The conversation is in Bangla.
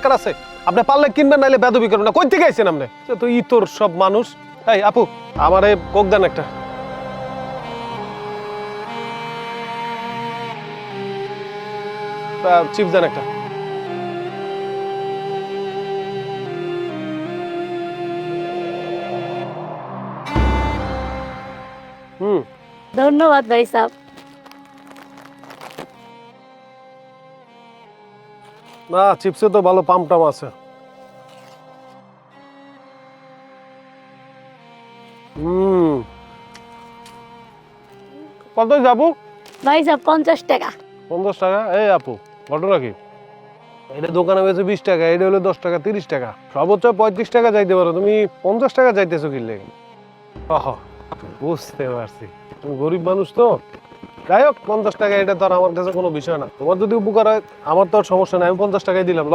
দরকার আছে? আপনি পারলে কিনবেন, নাইলে বেদবি করবেন কই থেকে আইছেন আপনি? তো ইতর সব মানুষ। এই, আপু একটা। চিপস দেন একটা। হুম। ধন্যবাদ ভাই সাহেব। না চিপসে তো ভালো পাম টাম আছে। হুম। কত যাব ভাই সাহেব পঞ্চাশ টাকা। পঞ্চাশ টাকা? এই আপু ঘটনা কি? এটা দোকানে বেছে বিশ টাকা এটা হলো দশ টাকা তিরিশ টাকা। সর্বোচ্চ পঁয়ত্রিশ টাকা যাইতে পারো তুমি পঞ্চাশ টাকা যাইতেছো কিনলে। বুঝতে পারছি। তুমি গরিব মানুষ তো? যাই হোক, পঞ্চাশ টাকা এটা তো আমার কাছে কোনো বিষয় না। তোমার যদি উপকার হয়, আমার তো সমস্যা নাই, আমি পঞ্চাশ টাকাই দিলাম ল